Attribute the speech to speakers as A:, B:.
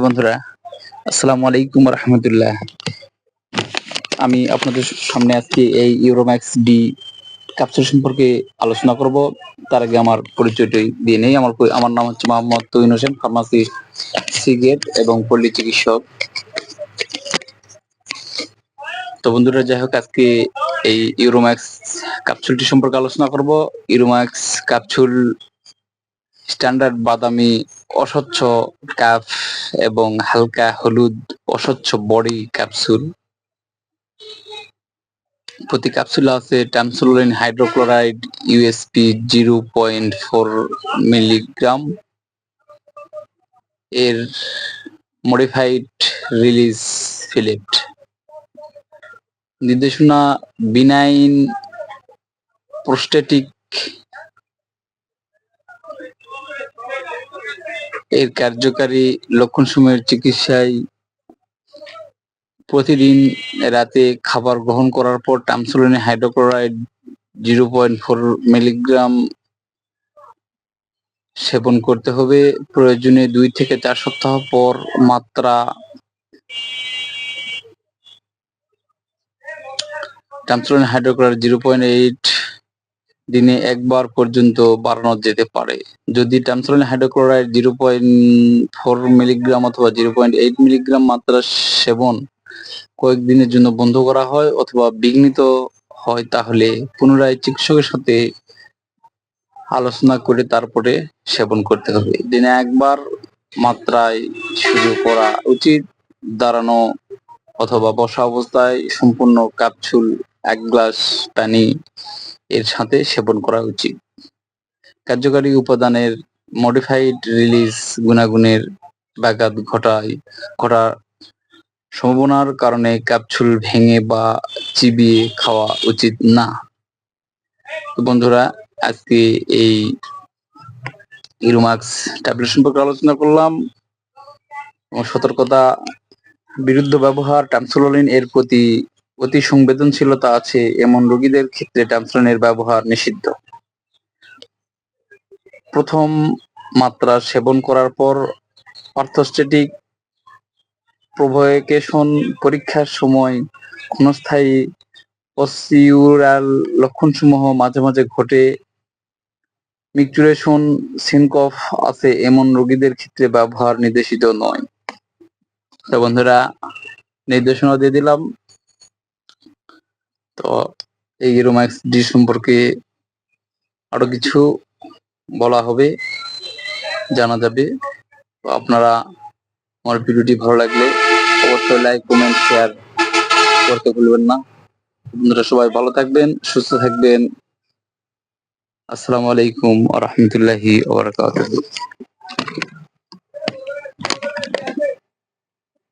A: বন্ধুরা আমি আপনাদের সামনে আজকে এই ইউরোম্যাক্স ডি ক্যাপসুল সম্পর্কে আলোচনা করব। তার আগে আমার পরিচয়টি দিয়ে নেই। আমার আমার নাম হচ্ছে মোহাম্মদ তৈন হোসেন ফার্মাসিস্ট সিগেট এবং পল্লী চিকিৎসক। তো বন্ধুরা, যাই হোক, আজকে এই ইউরোম্যাক্স ক্যাপসুলটি সম্পর্কে আলোচনা করব। ইউরোম্যাক্স ক্যাপসুল স্ট্যান্ডার্ড বাদামি, অস্বচ্ছ কাপ এবং হালকা হলুদ, অস্বচ্ছ বডি ক্যাপসুল। প্রতি ক্যাপসুলে আছে tamsulosin hydrochloride, USP zero point four milligram. এর মডিফাইড রিলিজ ফিলেট। নির্দেশনা বিনাইন প্রোস্টেটিক এর কার্যকারী লক্ষণসমূহের চিকিৎসায় প্রতিদিন রাতে খাবার গ্রহণ করার পর tamsulosin hydrochloride zero point four milligram সেবন করতে হবে। প্রয়োজনে দুই থেকে চার সপ্তাহ পর মাত্রা tamsulosin hydrochloride zero point eight দিনে একবার পর্যন্ত বাড়ানো যেতে পারে। যদি tamsulosin hydrochloride zero point four milligram অথবা জিরো পয়েন্ট এইট মিলিগ্রাম মাত্রা সেবন কয়েকদিনের জন্য বন্ধ করা হয় অথবা বিঘ্নিত হয়, তাহলে পুনরায় চিকিৎসকের সাথে আলোচনা করে তারপরে সেবন করতে হবে। দিনে একবার মাত্রায় শুরু করা উচিত। দাঁড়ানো অথবা বসা অবস্থায় সম্পূর্ণ ক্যাপসুল, এক গ্লাস পানি এর সাথে সেবন করা উচিত। কার্যকারী উপাদানের মডিফাইড রিলিজ গুণাগুণের ব্যাঘাত ঘটায় ঘটার সম্ভাবনার কারণে ক্যাপসুল ভেঙে বা চিবিয়ে খাওয়া উচিত না। বন্ধুরা, আজকে এই ইরোমাক্স ট্যাবলেট সম্পর্কে আলোচনা করলাম। সতর্কতা, বিরুদ্ধ ব্যবহার ট্যামসোলিন এর প্রতি অতি সংবেদনশীলতা আছে এমন রোগীদের ক্ষেত্রে ট্যামসোলিনের ব্যবহার নিষিদ্ধ। প্রথম মাত্রা সেবন করার পর অর্থোস্টেটিক প্রভোকেশন পরীক্ষার সময় ক্ষণস্থায়ী পসিউরাল লক্ষণসমূহ মাঝে মাঝে ঘটে। মিকচুরেশন সিনকফ আছে এমন রোগীদের ক্ষেত্রে ব্যবহার নির্দেশিত নয়। তো বন্ধুরা, নির্দেশনা দিয়ে দিলাম। তো এই ইরোম্যাক্স ডি সম্পর্কে আরও কিছু বলা হবে, জানা যাবে। তো আপনারা আমার ভিডিওটি ভালো লাগলে অবশ্যই লাইক কমেন্ট শেয়ার করতে ভুলবেন না। আপনারা সবাই ভালো থাকবেন, সুস্থ থাকবেন। আসসালামু আলাইকুম আ রহমতুল্লাহি